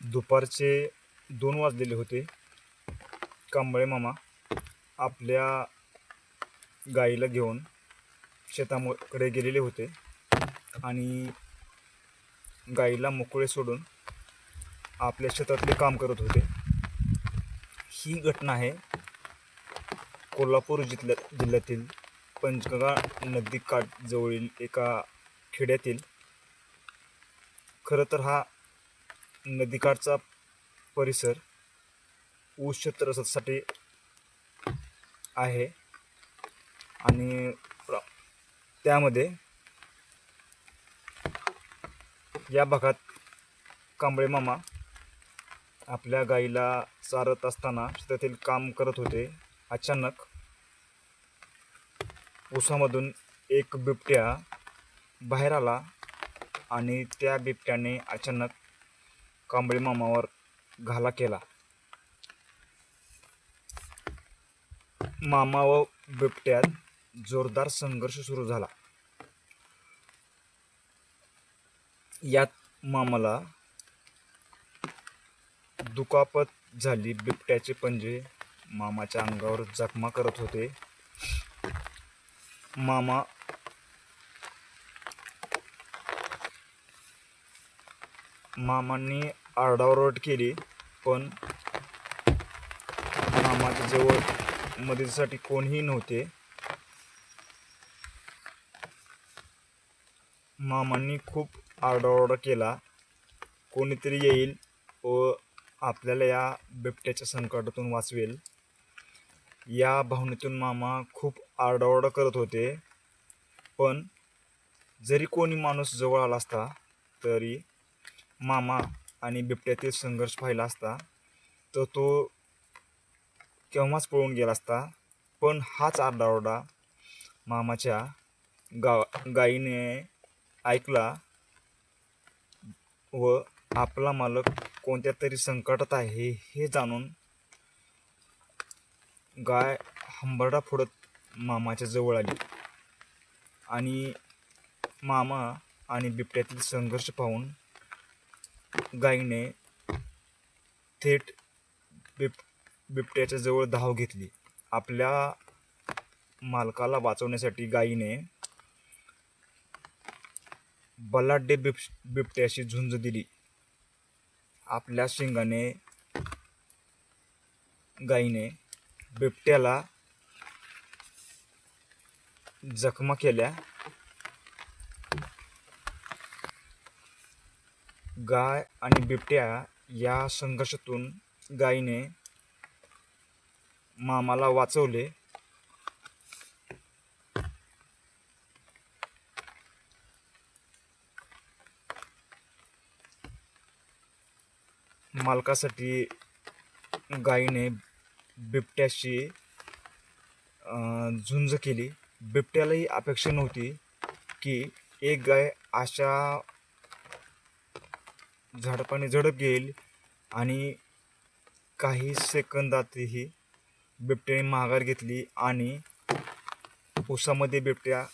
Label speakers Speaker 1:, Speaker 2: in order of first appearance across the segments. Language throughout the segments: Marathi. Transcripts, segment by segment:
Speaker 1: दुपारचे दोन वाजलेले होते. कांबळे मामा आपल्या गाईला घेऊन शेताकडे गेलेले होते आणि गाईला मोकळे सोडून आपल्या शेतातले काम करत होते. ही घटना आहे कोल्हापूर जिल्ह्या जिल्ह्यातील पंचगंगा नदी काठजवळील एका खेड्यातील. खरं तर हा नदीकाठचा परिसर ऊस क्षेत्रासाठी आहे. आणि त्यामध्ये या भागात कांबळे मामा आपल्या गाईला चारत असताना शेतातील काम करत होते. अचानक ऊसामधून एक बिबट्या बाहेर आला आणि त्या बिबट्याने अचानक कांबळे मामावर घाला केला. मामा व बिबट्यात जोरदार संघर्ष सुरू झाला. यात मामाला दुखापत झाली. बिबट्याचे पंजे मामाच्या अंगावर जखमा करत होते. मामा मामांनी आरडाओरड केली पण मामाच्या जवळ मदतीसाठी कोणीही नव्हते. मामांनी खूप आरडाओरडा केला. कोणीतरी येईल व आपल्याला या बिबट्याच्या संकटातून वाचवेल. या भावनेतून मामा खूप आरडाओरडा करत होते. पण जरी कोणी माणूस जवळ आला असता तरी मामा आणि बिबट्यातील संघर्ष पाहिला असता तर तो केव्हाच पळून गेला असता. पण हाच आरडाओरडा मामाच्या गा गाईने ऐकला व आपला मालक कोणत्या तरी संकटात आहे हे जाणून गाय हंबरडा फोडत मामाच्या जवळ आली. आणि मामा आणि बिबट्यातील संघर्ष पाहून गायीने थेट बिब बिबट्याच्या जवळ धाव घेतली. आपल्या मालकाला वाचवण्यासाठी गायीने बलाढ्य बिब बिबट्याशी झुंज दिली. आपल्या शिंगाने गायीने बिबट्याला जखमा केल्या. गाय आणि बिबट्या या संघर्षातून गायीने मामाला वाचवले. मालकासाठी गायीने बिबट्याशी झुंज केली. बिबट्यालाही अपेक्षा नव्हती की एक गाय अशा झाडपाने झडप घेईल आणि काही सेकंदातही बिबट्याने माघार घेतली आणि उसामध्ये बिबट्या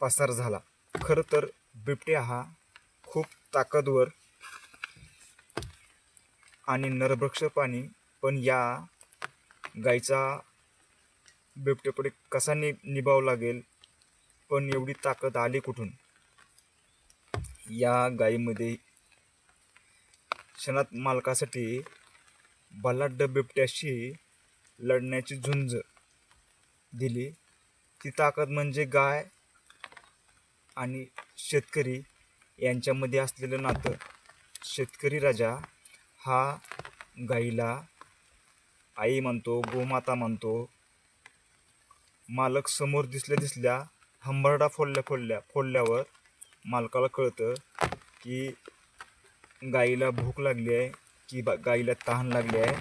Speaker 1: पसार झाला. खरं तर बिबट्या हा खूप ताकदवर आणि नरभक्ष पाणी पण या गाईचा बिबट्यापुढे कसा नि निभाव लागेल? पण एवढी ताकद आली कुठून? या गाईमध्ये क्षणात मालकासाठी बलाढ्य बिबट्याशी लढण्याची झुंज दिली. ती ताकद म्हणजे गाय आणि शेतकरी यांच्यामध्ये असलेलं नातं. शेतकरी राजा हा गाईला आई म्हणतो गोमाता म्हणतो. मालक समोर दिसल्या दिसल्या हंबरडा फोडल्या फोडल्या फोडल्यावर मालकाला कळतं की गाईला भूक लागली आहे की बा गाईला तहान लागली आहे.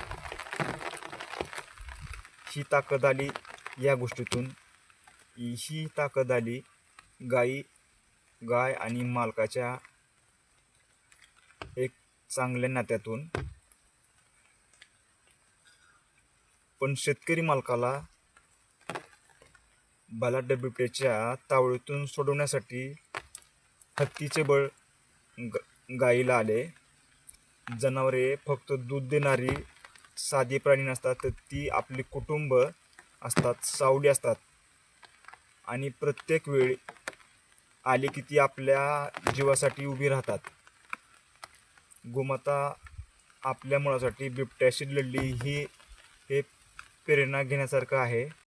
Speaker 1: ही ताकद आली या गोष्टीतून. ही ताकद आली गाई गाय आणि मालकाच्या एक चांगल्या नात्यातून. पण शेतकरी मालकाला बलाढ्य बिबट्याच्या तावडीतून सोडवण्यासाठी हत्तीचे बळ ग गाईला आले. जनावरे फक्त दूध देणारी साधी प्राणी नसतात तर ती आपले कुटुंब असतात सावली असतात. आणि प्रत्येक वेळी आली की ती आपल्या जीवासाठी उभी राहतात. गोमाता आपल्या मुळासाठी बिबट्याशी लढली ही हे प्रेरणा घेण्यासारखं आहे.